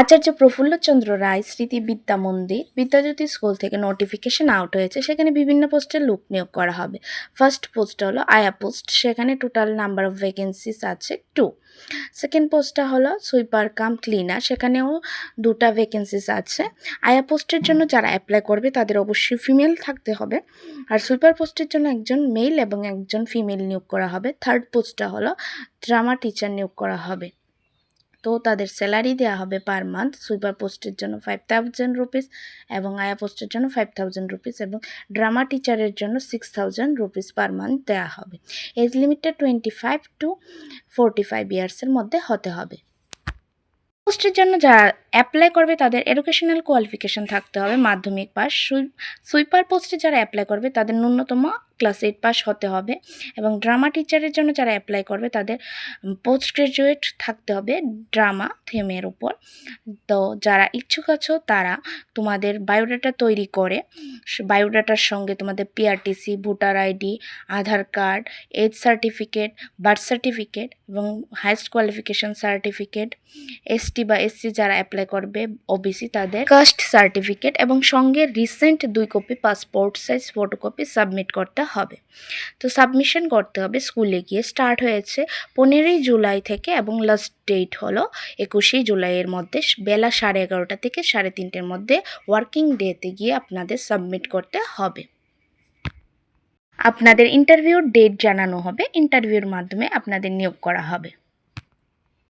আচার্য প্রফুল্লচন্দ্র রায়, Smriti Vidya Mandir, Vidyajyoti school থেকে notification out হয়েছে। সেখানে বিভিন্ন পোস্টে লোক নিয়োগ করা হবে। ফার্স্ট পোস্ট হলো আয়া পোস্ট সেখানে টোটাল নাম্বার অফ ভ্যাকেন্সিস আছে টু সেকেন্ড পোস্টটা হলো সুইপার কাম ক্লিনার সেখানেও দুটা ভ্যাকেন্সিস আছে। আয়া পোস্টের জন্য যারা অ্যাপ্লাই করবে, তাদের অবশ্যই ফিমেল থাকতে হবে। আর সুইপার পোস্টের জন্য একজন মেল এবং একজন ফিমেল নিয়োগ করা হবে। থার্ড পোস্টটা হলো ড্রামা টিচার নিয়োগ করা হবে। তো তাদের স্যালারি দেওয়া হবে পার মান্থ সুইপার পোস্টের জন্য ফাইভ থাউজেন্ড রুপিস এবং আয়া পোস্টের জন্য ফাইভ থাউজেন্ড রুপিস এবং ড্রামা টিচারের জন্য six thousand rupees per month দেওয়া হবে। Age লিমিটটা twenty five to forty five ইয়ার্সের মধ্যে হতে হবে। পোস্টের জন্য যারা অ্যাপ্লাই করবে তাদের এডুকেশনাল কোয়ালিফিকেশন থাকতে হবে, মাধ্যমিক পাস সুইপার পোস্টে যারা অ্যাপ্লাই করবে তাদের ন্যূনতম ক্লাস এইট পাস হতে হবে এবং ড্রামা টিচারের জন্য যারা অ্যাপ্লাই করবে তাদের পোস্ট গ্রাজুয়েট থাকতে হবে ড্রামা থিমের উপর। তো যারা ইচ্ছুক আছো তারা তোমাদের বায়োডাটা তৈরি করে বায়োডাটার সঙ্গে তোমাদের PRTC voter ID Aadhaar card age certificate birth certificate এবং হাইস্ট কোয়ালিফিকেশন সার্টিফিকেট এসটি বা এসসি যারা অ্যাপ্লাই করবে ওবিসি তাদের কাস্ট সার্টিফিকেট এবং সঙ্গে রিসেন্ট দুই copy passport size photocopy submit করতে হবে। তো সাবমিশন করতে হবে স্কুলে গিয়ে। স্টার্ট হয়েছে পনেরোই জুলাই থেকে এবং লাস্ট ডেট হলো একুশে জুলাইয়ের মধ্যে। বেলা সাড়ে এগারোটা থেকে সাড়ে তিনটের মধ্যে ওয়ার্কিং ডেতে গিয়ে আপনাদের সাবমিট করতে হবে। আপনাদের ইন্টারভিউর ডেট জানানো হবে। ইন্টারভিউর মাধ্যমে আপনাদের নিয়োগ করা হবে।